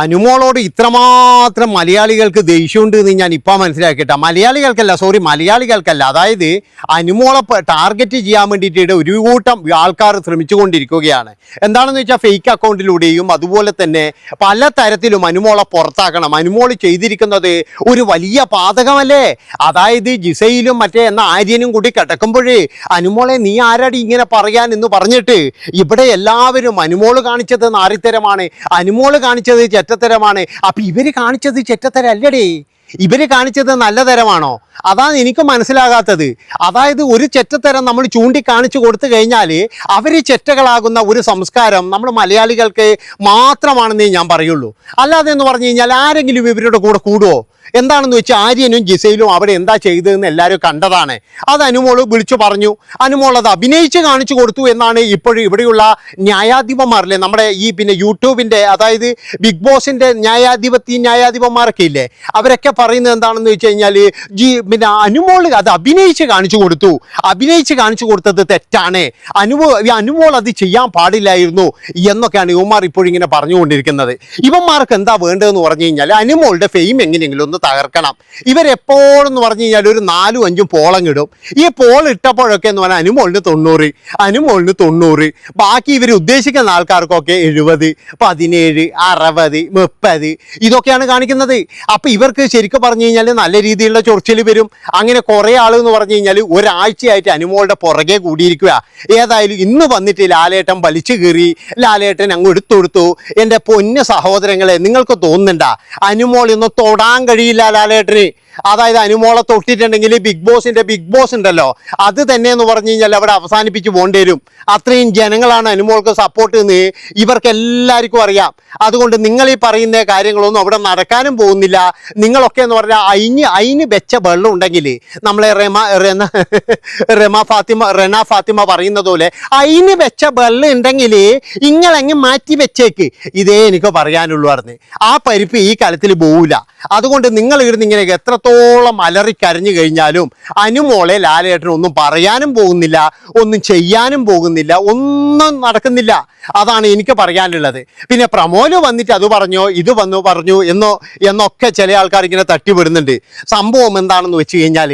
അനുമോളോട് ഇത്രമാത്രം മലയാളികൾക്ക് ദേഷ്യമുണ്ട് എന്ന് ഞാൻ ഇപ്പം മനസ്സിലാക്കിയിട്ട. മലയാളികൾക്കല്ല സോറി മലയാളികൾക്കല്ല. അതായത് അനുമോളെ ടാർഗറ്റ് ചെയ്യാൻ വേണ്ടിയിട്ട് ഒരു കൂട്ടം ആൾക്കാർ ശ്രമിച്ചുകൊണ്ടിരിക്കുകയാണ്. എന്താണെന്ന് വെച്ചാൽ ഫേക്ക് അക്കൗണ്ടിലൂടെയും അതുപോലെ തന്നെ പല തരത്തിലും അനുമോളെ പുറത്താക്കണം. അനുമോൾ ചെയ്തിരിക്കുന്നത് ഒരു വലിയ പാതകമല്ലേ? അതായത് ജിസയിലും മറ്റേ എന്ന ആര്യനും കൂടി കിടക്കുമ്പോഴേ അനുമോളെ നീ ആരാടി ഇങ്ങനെ പറയാൻ എന്ന് പറഞ്ഞിട്ട് ഇവിടെ എല്ലാവരും അനുമോൾ കാണിച്ചത് നാറിത്തരമാണ് അനുമോൾ കാണിച്ചത് ചെറ്റത്തരമാണ്. അപ്പൊ ഇവർ കാണിച്ചത് ചെറ്റത്തരല്ലടേ. ഇവർ കാണിച്ചത് നല്ല തരമാണോ? അതാണ് എനിക്ക് മനസ്സിലാകാത്തത്. അതായത് ഒരു ചെറ്റത്തരം നമ്മൾ ചൂണ്ടിക്കാണിച്ചു കൊടുത്തു കഴിഞ്ഞാൽ അവർ ചെറ്റകളാകുന്ന ഒരു സംസ്കാരം നമ്മൾ മലയാളികൾക്ക് മാത്രമാണെന്നേ ഞാൻ പറയുള്ളൂ. അല്ലാതെ എന്ന് പറഞ്ഞു കഴിഞ്ഞാൽ ആരെങ്കിലും ഇവരുടെ കൂടെ കൂടുമോ എന്താണെന്ന് വെച്ചാൽ ആര്യനും ജിസയിലും അവിടെ എന്താ ചെയ്തതെന്ന് എല്ലാവരും കണ്ടതാണ്. അത് അനുമോൾ വിളിച്ചു പറഞ്ഞു. അനുമോൾ അത് അഭിനയിച്ച് കാണിച്ചു കൊടുത്തു എന്നാണ് ഇപ്പോഴും ഇവിടെയുള്ള ന്യായാധിപന്മാരില്ലേ? നമ്മുടെ ഈ പിന്നെ യൂട്യൂബിന്റെ അതായത് ബിഗ് ബോസിന്റെ ന്യായാധിപത്യ ന്യായാധിപന്മാരൊക്കെ ഇല്ലേ? അവരൊക്കെ പറയുന്നത് എന്താണെന്ന് വെച്ച് കഴിഞ്ഞാൽ ജി പിന്നെ അനുമോൾ അത് അഭിനയിച്ച് കാണിച്ചു കൊടുത്തു. അഭിനയിച്ച് കാണിച്ചു കൊടുത്തത് തെറ്റാണ്. അനുമോ അനുമോൾ അത് ചെയ്യാൻ പാടില്ലായിരുന്നു എന്നൊക്കെയാണ് ഇവന്മാർ ഇപ്പോഴിങ്ങനെ പറഞ്ഞുകൊണ്ടിരിക്കുന്നത്. ഇവന്മാർക്ക് എന്താ വേണ്ടതെന്ന് പറഞ്ഞു കഴിഞ്ഞാൽ അനുമോളുടെ ഫെയിം എങ്ങനെയെങ്കിലും ഒന്ന് തകർക്കണം. ഇവരെപ്പോഴെന്ന് പറഞ്ഞു കഴിഞ്ഞാൽ ഒരു നാലും അഞ്ചും പോളം പോളങ്ങിടും ഈ പോൾ ഇട്ടപ്പോഴൊക്കെ എന്ന് പറഞ്ഞാൽ അനുമോളിന് തൊണ്ണൂറ് അനുമോളിന് തൊണ്ണൂറ്. ബാക്കി ഇവർ ഉദ്ദേശിക്കുന്ന ആൾക്കാർക്കൊക്കെ എഴുപത് പതിനേഴ് അറുപത് മുപ്പത് ഇതൊക്കെയാണ് കാണിക്കുന്നത്. അപ്പൊ ഇവർക്ക് ശരിക്കും പറഞ്ഞു കഴിഞ്ഞാൽ നല്ല രീതിയിലുള്ള ചൊറിച്ചിൽ വരും. അങ്ങനെ കുറേ ആൾ എന്ന് പറഞ്ഞു കഴിഞ്ഞാൽ ഒരാഴ്ചയായിട്ട് അനുമോളുടെ പുറകെ കൂടിയിരിക്കുക ഏതായാലും ഇന്ന് വന്നിട്ട് ലാലേട്ടൻ വലിച്ചു കീറി ലാലേട്ടൻ അങ്ങ് എടുത്തൊടുത്തു എന്റെ പൊന്ന സഹോദരങ്ങളെ നിങ്ങൾക്ക് തോന്നുന്നുണ്ട? അനുമോൾ ഇന്ന് തൊടാൻ കഴിയില്ല ലാലേട്ടന്. അതായത് അനുമോളെ തൊട്ടിട്ടുണ്ടെങ്കിൽ ബിഗ് ബോസിന്റെ ബിഗ് ബോസ് ഉണ്ടല്ലോ. അത് തന്നെ എന്ന് പറഞ്ഞു കഴിഞ്ഞാൽ അവിടെ അവസാനിപ്പിച്ച് പോകേണ്ടി വരും. അത്രയും ജനങ്ങളാണ് അനുമോൾക്ക് സപ്പോർട്ട് എന്ന് ഇവർക്ക് എല്ലാവർക്കും അറിയാം. അതുകൊണ്ട് നിങ്ങൾ ഈ പറയുന്ന കാര്യങ്ങളൊന്നും അവിടെ നടക്കാനും പോകുന്നില്ല. നിങ്ങളൊക്കെ എന്ന് പറഞ്ഞാൽ അയിന് അയിന് വെച്ച വെള്ളം ഉണ്ടെങ്കിൽ നമ്മളെ റെമ റെന റെമ ഫാത്തിമ റെന ഫാത്തിമ പറയുന്നത് പോലെ അയിന് വെച്ച വെള്ളം ഉണ്ടെങ്കിൽ ഇങ്ങളങ്ങ് മാറ്റി വെച്ചേക്ക്. ഇതേ എനിക്ക് പറയാനുള്ളൂ പറഞ്ഞ്. ആ പരിപ്പ് ഈ കാലത്തിൽ പോവില്ല. അതുകൊണ്ട് നിങ്ങൾ ഇരുന്ന് ഇങ്ങനെ എത്രത്തോളം അലറി കരഞ്ഞു കഴിഞ്ഞാലും അനുമോളെ ലാലേട്ടൻ ഒന്നും പറയാനും പോകുന്നില്ല ഒന്നും ചെയ്യാനും പോകുന്നില്ല ഒന്നും നടക്കുന്നില്ല. അതാണ് എനിക്ക് പറയാനുള്ളത്. പിന്നെ പ്രമോൽ വന്നിട്ട് അത് പറഞ്ഞോ ഇത് വന്നു പറഞ്ഞു എന്നോ എന്നൊക്കെ ചില ആൾക്കാർ ഇങ്ങനെ തട്ടിവിടുന്നുണ്ട് സംഭവം എന്താണെന്ന് വെച്ച് കഴിഞ്ഞാൽ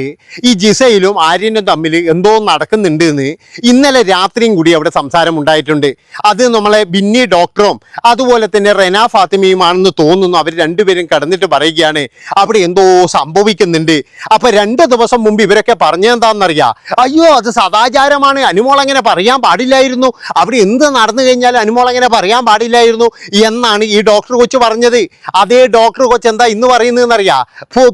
ഈ ജിസയിലും ആര്യനും തമ്മിൽ എന്തോ നടക്കുന്നുണ്ട് എന്ന് ഇന്നലെ രാത്രിയും കൂടി അവിടെ സംസാരം ഉണ്ടായിട്ടുണ്ട്. അത് നമ്മളെ ബിന്നി ഡോക്ടറും അതുപോലെ തന്നെ റെന ഫാത്തിമയുമാണെന്ന് തോന്നുന്നു. അവർ രണ്ടുപേരും കടന്നിട്ട് പറയുകയാണ് അവിടെ എന്തോ സംഭവിക്കുന്നുണ്ട്. അപ്പൊ രണ്ട് ദിവസം മുമ്പ് ഇവരൊക്കെ പറഞ്ഞെന്താണെന്നറിയാം അയ്യോ അത് സദാചാരമാണ്. അനുമോൾ അങ്ങനെ പറയാൻ പാടില്ലായിരുന്നു. അവിടെ എന്ത് നടന്നു കഴിഞ്ഞാൽ അനുമോൾ അങ്ങനെ പറയാൻ പാടില്ലായിരുന്നു എന്നാണ് ഈ ഡോക്ടർ കൊച്ച് പറഞ്ഞത്. അതേ ഡോക്ടർ കൊച്ച് എന്താ ഇന്ന് പറയുന്നതെന്നറിയാം?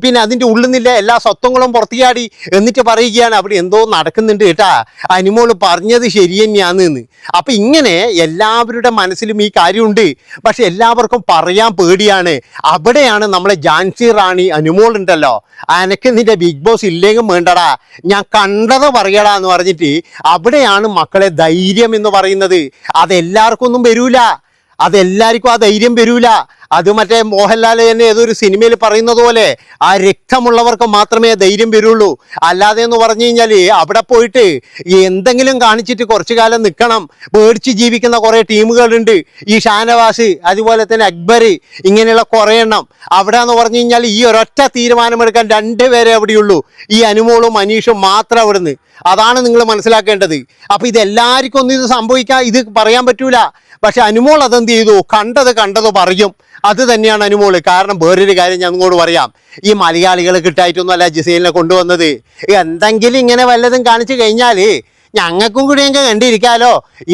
പിന്നെ അതിന്റെ ഉള്ളിൽ നിന്നില്ല എല്ലാ സ്വത്വങ്ങളും പുറത്തിയാടി എന്നിട്ട് പറയുകയാണ്. അവിടെ എന്തോ നടക്കുന്നുണ്ട് കേട്ടാ. അനുമോൾ പറഞ്ഞത് ശരി തന്നെയാന്ന് അപ്പം അപ്പൊ ഇങ്ങനെ എല്ലാവരുടെ മനസ്സിലും ഈ കാര്യമുണ്ട്. പക്ഷെ എല്ലാവർക്കും പറയാൻ പേടിയാണ്. അവിടെയാണ് നമ്മളെ ജാൻസി റാണി അനുമോൾ ഉണ്ടല്ലോ. അനക്ക് നിന്റെ ബിഗ് ബോസ് ഇല്ലെങ്കിൽ വേണ്ടടാ. ഞാൻ കണ്ടത് പറയടാ എന്ന് പറഞ്ഞിട്ട് അവിടെയാണ് മക്കളെ ധൈര്യം എന്ന് പറയുന്നത്. അതെല്ലാവർക്കും ഒന്നും വരൂല. അതെല്ലാവർക്കും ആ ധൈര്യം വരൂല. അത് മറ്റേ മോഹൻലാൽ തന്നെ ഏതൊരു സിനിമയിൽ പറയുന്നത് പോലെ ആ രക്തമുള്ളവർക്ക് മാത്രമേ ധൈര്യം വരുള്ളൂ. അല്ലാതെ എന്ന് പറഞ്ഞു കഴിഞ്ഞാൽ അവിടെ പോയിട്ട് എന്തെങ്കിലും കാണിച്ചിട്ട് കുറച്ചു കാലം നിൽക്കണം. പേടിച്ച് ജീവിക്കുന്ന കുറേ ടീമുകളുണ്ട്. ഈ ഷാനവാസ് അതുപോലെ തന്നെ അക്ബർ ഇങ്ങനെയുള്ള കുറേ എണ്ണം. അവിടെ എന്ന് പറഞ്ഞു കഴിഞ്ഞാൽ ഈ ഒരൊറ്റ തീരുമാനമെടുക്കാൻ രണ്ട് പേരെ അവിടെയുള്ളൂ. ഈ അനുമോളും മനീഷും മാത്രം അവിടുന്ന്. അതാണ് നിങ്ങൾ മനസ്സിലാക്കേണ്ടത്. അപ്പൊ ഇത് എല്ലാവർക്കും ഒന്നും ഇത് സംഭവിക്കാൻ ഇത് പറയാൻ പറ്റൂല. പക്ഷെ അനുമോൾ അതെന്ത് ചെയ്തു? കണ്ടത് കണ്ടത് പറയും. അത് തന്നെയാണ് അനുമോൾ. കാരണം വേറൊരു കാര്യം ഞാൻ നിങ്ങളോട് പറയാം. ഈ മലയാളികൾ കിട്ടായിട്ടൊന്നുമല്ല ജിസൈലിനെ കൊണ്ടുവന്നത്. എന്തെങ്കിലും ഇങ്ങനെ വല്ലതും കാണിച്ചു കഴിഞ്ഞാൽ ഞങ്ങൾക്കും കൂടി ഞങ്ങൾക്ക് കണ്ടിരിക്കാലോ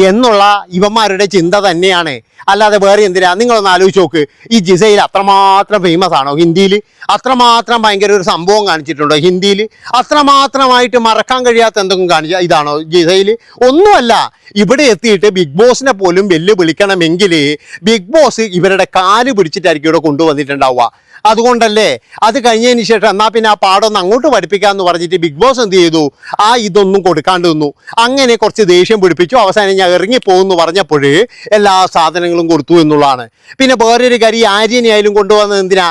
എന്നുള്ള ഇവന്മാരുടെ ചിന്ത തന്നെയാണ്. അല്ലാതെ വേറെ എന്തിനാ? നിങ്ങളൊന്ന് ആലോചിച്ച് നോക്ക്. ഈ ജിസയിൽ അത്രമാത്രം ഫേമസ് ആണോ? ഹിന്ദിയിൽ അത്രമാത്രം ഭയങ്കര ഒരു സംഭവം കാണിച്ചിട്ടുണ്ടോ? ഹിന്ദിയിൽ അത്രമാത്രമായിട്ട് മറക്കാൻ കഴിയാത്ത എന്തെങ്കിലും കാണിച്ച ഇതാണോ? ജിസയിൽ ഒന്നുമല്ല. ഇവിടെ എത്തിയിട്ട് ബിഗ് ബോസിനെ പോലും വെല്ലുവിളിക്കണമെങ്കിൽ ബിഗ് ബോസ് ഇവരുടെ കാൽ പിടിച്ചിട്ടായിരിക്കും ഇവിടെ കൊണ്ടുവന്നിട്ടുണ്ടാവുക. അതുകൊണ്ടല്ലേ? അത് കഴിഞ്ഞതിന് ശേഷം എന്നാൽ പിന്നെ ആ പാടൊന്ന് അങ്ങോട്ട് പഠിപ്പിക്കാമെന്ന് പറഞ്ഞിട്ട് ബിഗ് ബോസ് എന്ത് ചെയ്തു? ആ ഇതൊന്നും കൊടുക്കാണ്ട് നിന്നു. അങ്ങനെ കുറച്ച് ദേഷ്യം പിടിപ്പിച്ചു. അവസാനം ഞാൻ ഇറങ്ങിപ്പോകുന്നു പറഞ്ഞപ്പോൾ എല്ലാ സാധനങ്ങളും കൊടുത്തു എന്നുള്ളതാണ്. പിന്നെ വേറൊരു കരി ആര്യനെ ആയാലും കൊണ്ടുവന്നത് എന്തിനാ?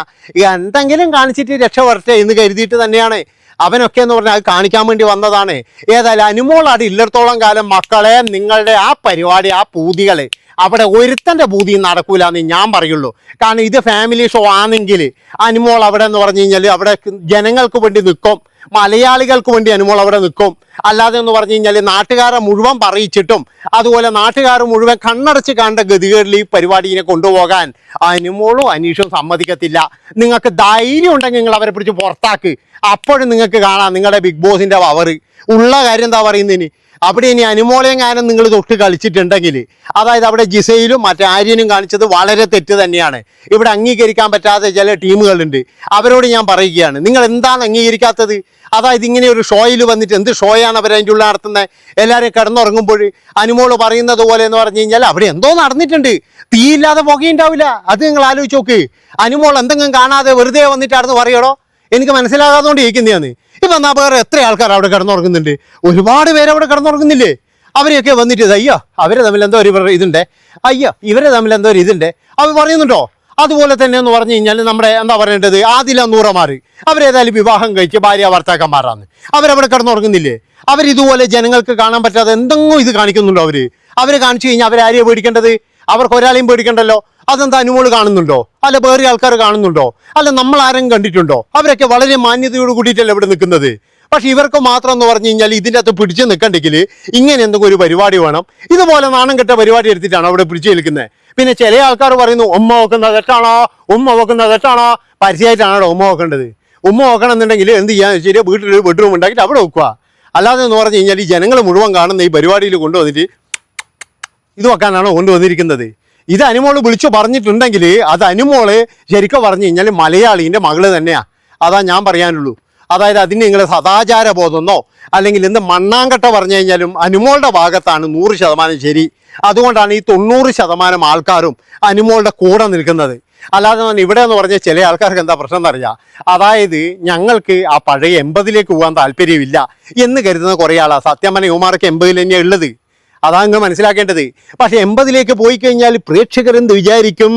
എന്തെങ്കിലും കാണിച്ചിട്ട് രക്ഷപ്പെടട്ടെ എന്ന് കരുതിയിട്ട് തന്നെയാണ്. അവനൊക്കെ എന്ന് പറഞ്ഞാൽ അത് കാണിക്കാൻ വേണ്ടി വന്നതാണ്. ഏതായാലും അനുമോൾ അവിടെ ഇല്ലത്തോളം കാലം മക്കളെ നിങ്ങളുടെ ആ പരിപാടി ആ പൂതികൾ അവിടെ ഒരുത്തന്റെ ബൂതി നടക്കൂല എന്ന് ഞാൻ പറയുള്ളൂ. കാരണം ഇത് ഫാമിലി ഷോ ആണെങ്കിൽ അനുമോൾ അവിടെ എന്ന് പറഞ്ഞു കഴിഞ്ഞാൽ അവിടെ ജനങ്ങൾക്ക് വേണ്ടി നിൽക്കും. മലയാളികൾക്ക് വേണ്ടി അനുമോൾ അവിടെ നിൽക്കും. അല്ലാതെ എന്ന് പറഞ്ഞു കഴിഞ്ഞാൽ നാട്ടുകാരെ മുഴുവൻ പറയിച്ചിട്ടും അതുപോലെ നാട്ടുകാർ മുഴുവൻ കണ്ണടച്ച് കണ്ട ഗതികളിൽ ഈ പരിപാടിയെ കൊണ്ടുപോകാൻ അനുമോളും അനീഷും സമ്മതിക്കത്തില്ല. നിങ്ങൾക്ക് ധൈര്യം ഉണ്ടെങ്കിൽ നിങ്ങൾ അവരെ പിടിച്ച് പുറത്താക്ക്. അപ്പോഴും നിങ്ങൾക്ക് കാണാം നിങ്ങളുടെ ബിഗ് ബോസിന്റെ പവർ ഉള്ള കാര്യം എന്താ പറയുന്നതിന്? അവിടെ ഇനി അനുമോളയും ഗാനം നിങ്ങൾ തൊട്ട് കളിച്ചിട്ടുണ്ടെങ്കിൽ അതായത് അവിടെ ജിസയിലും മറ്റേ ആര്യനും കാണിച്ചത് വളരെ തെറ്റ് തന്നെയാണ്. ഇവിടെ അംഗീകരിക്കാൻ പറ്റാത്ത ചില ടീമുകളുണ്ട്. അവരോട് ഞാൻ പറയുകയാണ്. നിങ്ങൾ എന്താണ് അംഗീകരിക്കാത്തത്? അതായത് ഇങ്ങനെ ഒരു ഷോയിൽ വന്നിട്ട് എന്ത് ഷോയാണ് അവർ അതിന്റെ ഉള്ളിൽ നടത്തുന്നത്? എല്ലാവരും കിടന്നുറങ്ങുമ്പോൾ അനുമോൾ പറയുന്നത് പോലെ എന്ന് പറഞ്ഞു കഴിഞ്ഞാൽ അവിടെ എന്തോ നടന്നിട്ടുണ്ട്. തീയില്ലാതെ പുകയുണ്ടാവില്ല. അത് നിങ്ങൾ ആലോചിച്ച് നോക്ക്. അനുമോൾ എന്തെങ്കിലും കാണാതെ വെറുതെ വന്നിട്ടാണെന്ന് പറയടോ എനിക്ക് മനസ്സിലാകാതുകൊണ്ട് ചോദിക്കുന്നതാണ് ഇപ്പൊ എന്നാ വേറെ എത്ര ആൾക്കാർ അവിടെ കിടന്നുറങ്ങുന്നുണ്ട്? ഒരുപാട് പേര് അവിടെ കിടന്നുറങ്ങുന്നില്ലേ? അവരെയൊക്കെ വന്നിട്ട് ഇത് അയ്യോ അവരെ തമ്മിൽ എന്തോ ഒരു ഇതുണ്ട്. അയ്യോ ഇവരെ തമ്മിൽ എന്തോ ഒരു ഇതുണ്ട്. അവർ പറയുന്നുണ്ടോ? അതുപോലെ തന്നെ എന്ന് പറഞ്ഞു കഴിഞ്ഞാൽ നമ്മുടെ എന്താ പറയേണ്ടത്? ആദില നൂറമാർ അവരേതായാലും വിവാഹം കഴിച്ച് ഭാര്യ ഭർത്താക്കന്മാരാണ് അവരവിടെ കിടന്നുറങ്ങുന്നില്ലേ? അവരിതുപോലെ ജനങ്ങൾക്ക് കാണാൻ പറ്റാതെ എന്തെങ്കിലും ഇത് കാണിക്കുന്നുണ്ടോ അവർ അവർ കാണിച്ചു കഴിഞ്ഞാൽ അവരാരെയാണ് പേടിക്കേണ്ടത്? അവർക്ക് ഒരാളെയും പേടിക്കണ്ടല്ലോ? അതെന്താ അനുമോൾ കാണുന്നുണ്ടോ? അല്ല വേറെ ആൾക്കാർ കാണുന്നുണ്ടോ? അല്ല നമ്മൾ ആരും കണ്ടിട്ടുണ്ടോ? അവരൊക്കെ വളരെ മാന്യതയോട് കൂടിയിട്ടല്ലേ ഇവിടെ നിൽക്കുന്നത്. പക്ഷെ ഇവർക്ക് മാത്രം എന്ന് പറഞ്ഞു കഴിഞ്ഞാൽ ഇതിന്റെ അകത്ത് പിടിച്ചു നിൽക്കണ്ടെങ്കിൽ ഇങ്ങനെ എന്തെങ്കിലും ഒരു പരിപാടി വേണം. ഇതുപോലെ നാണം കെട്ട പരിപാടി എടുത്തിട്ടാണ് അവിടെ പിടിച്ചു നിൽക്കുന്നത്. പിന്നെ ചില ആൾക്കാർ പറയുന്നു ഉമ്മ വെക്കുന്നത് തെറ്റാണോ? ഉമ്മ വെക്കുന്നത് തെറ്റാണോ? പരസ്യമായിട്ടാണോ ഉമ്മ വെക്കേണ്ടത്? ഉമ്മ വെക്കണം എന്നുണ്ടെങ്കിൽ എന്ത് ചെയ്യാന്ന് വെച്ചാൽ വീട്ടിൽ ബെഡ്റൂം ഉണ്ടാക്കിയിട്ട് അവിടെ വെക്കുക. അല്ലാതെ എന്ന് പറഞ്ഞു കഴിഞ്ഞാൽ ഈ ജനങ്ങൾ മുഴുവൻ കാണുന്ന ഈ പരിപാടിയിൽ കൊണ്ടുവന്നിട്ട് ഇത് വെക്കാനാണോ കൊണ്ടുവന്നിരിക്കുന്നത്? ഇത് അനുമോൾ വിളിച്ചു പറഞ്ഞിട്ടുണ്ടെങ്കിൽ അത് അനുമോൾ ശരിക്കും പറഞ്ഞു കഴിഞ്ഞാൽ മലയാളീന്റെ മകൾ തന്നെയാ. അതാ ഞാൻ പറയാനുള്ളൂ. അതായത് അതിന് നിങ്ങൾ സദാചാര ബോധമെന്നോ അല്ലെങ്കിൽ എന്ത് മണ്ണാങ്കട്ട പറഞ്ഞു കഴിഞ്ഞാലും അനുമോളുടെ ഭാഗത്താണ് നൂറ് ശതമാനം ശരി. അതുകൊണ്ടാണ് ഈ തൊണ്ണൂറ് ശതമാനം ആൾക്കാരും അനുമോളുടെ കൂടെ നിൽക്കുന്നത്. അല്ലാതെ തന്നെ ഇവിടെ എന്ന് പറഞ്ഞാൽ ചില ആൾക്കാർക്ക് എന്താ പ്രശ്നം എന്നറിയാം? അതായത് ഞങ്ങൾക്ക് ആ പഴയ എൺപതിലേക്ക് പോകാൻ താല്പര്യമില്ല എന്ന് കരുതുന്ന കുറേ ആളാണ് സത്യം പറഞ്ഞാൽ യുവമാർക്ക് എൺപതിൽ തന്നെയാണ് ഉള്ളത്. അതാണ് അങ്ങ് മനസ്സിലാക്കേണ്ടത്. പക്ഷെ എൺപതിലേക്ക് പോയി കഴിഞ്ഞാൽ പ്രേക്ഷകർ എന്ത് വിചാരിക്കും?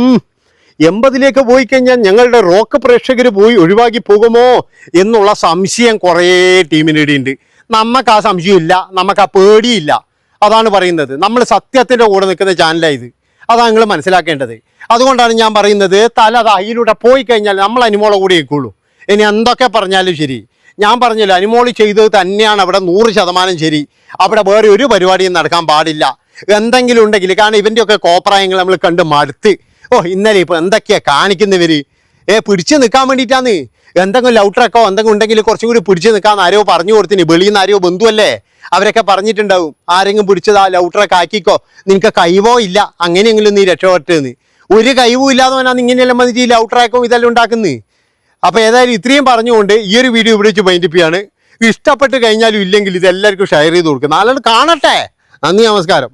എൺപതിലേക്ക് പോയി കഴിഞ്ഞാൽ ഞങ്ങളുടെ റോക്ക് പ്രേക്ഷകർ പോയി ഒഴിവാക്കി പോകുമോ? എന്നുള്ള സംശയം കുറേ ടീമിനിടയുണ്ട് നമുക്ക് ആ സംശയമില്ല നമുക്ക് ആ പേടിയില്ല. അതാണ് പറയുന്നത്. നമ്മൾ സത്യത്തിന്റെ കൂടെ നിൽക്കുന്ന ചാനലാണ് ഇത്. അതാണ് നിങ്ങൾ മനസ്സിലാക്കേണ്ടത്. അതുകൊണ്ടാണ് ഞാൻ പറയുന്നത് തല അത് അതിലൂടെ പോയി കഴിഞ്ഞാൽ നമ്മൾ അനുമോളെ കൂടെ നിൽക്കുള്ളൂ ഇനി എന്തൊക്കെ പറഞ്ഞാലും ശരി. ഞാൻ പറഞ്ഞല്ലോ അനുമോളി ചെയ്തത് തന്നെയാണ് അവിടെ നൂറ് ശതമാനം ശരി. അവിടെ വേറെ ഒരു പരിപാടിയും നടക്കാൻ പാടില്ല. എന്തെങ്കിലും ഉണ്ടെങ്കിൽ കാരണം ഇവന്റെയൊക്കെ കോപ്രായങ്ങൾ നമ്മൾ കണ്ട് മടുത്ത് ഓ ഇന്നലെ ഇപ്പോൾ എന്തൊക്കെയാണ് കാണിക്കുന്നവർ ഏ പിടിച്ചു നിൽക്കാൻ വേണ്ടിയിട്ടാന്ന്. എന്തെങ്കിലും ലൗട്ടറൊക്കെ എന്തെങ്കിലും ഉണ്ടെങ്കിൽ കുറച്ചും കൂടി പിടിച്ചു നിൽക്കാമെന്ന് ആരോ പറഞ്ഞു കൊടുത്തിന്. വെളിയിൽ നിന്ന് ആരോ ബന്ധുവല്ലേ? അവരൊക്കെ പറഞ്ഞിട്ടുണ്ടാവും. ആരെങ്കിലും പിടിച്ചത് ആ ലൗട്ടറൊക്കെ ആക്കിക്കോ. നിനക്ക് കൈവോ ഇല്ല. അങ്ങനെയെങ്കിലും നീ രക്ഷപ്പെട്ടെന്ന്. ഒരു കഴിവും ഇല്ലാതെ വന്നാൽ ഇങ്ങനെയെല്ലാം വന്നിട്ട് ഈ ലൗട്ടറാക്കും ഇതെല്ലാം ഉണ്ടാക്കുന്നത്. അപ്പോൾ ഏതായാലും ഇത്രയും പറഞ്ഞുകൊണ്ട് ഈ ഒരു വീഡിയോ ഇവിടെ വെച്ച് ചെയ്യാണ്. ഇഷ്ടപ്പെട്ട് കഴിഞ്ഞാലും ഇല്ലെങ്കിൽ ഇത് എല്ലാവർക്കും ഷെയർ ചെയ്ത് കൊടുക്കുക നാളെ കാണട്ടെ. നന്ദി നമസ്കാരം.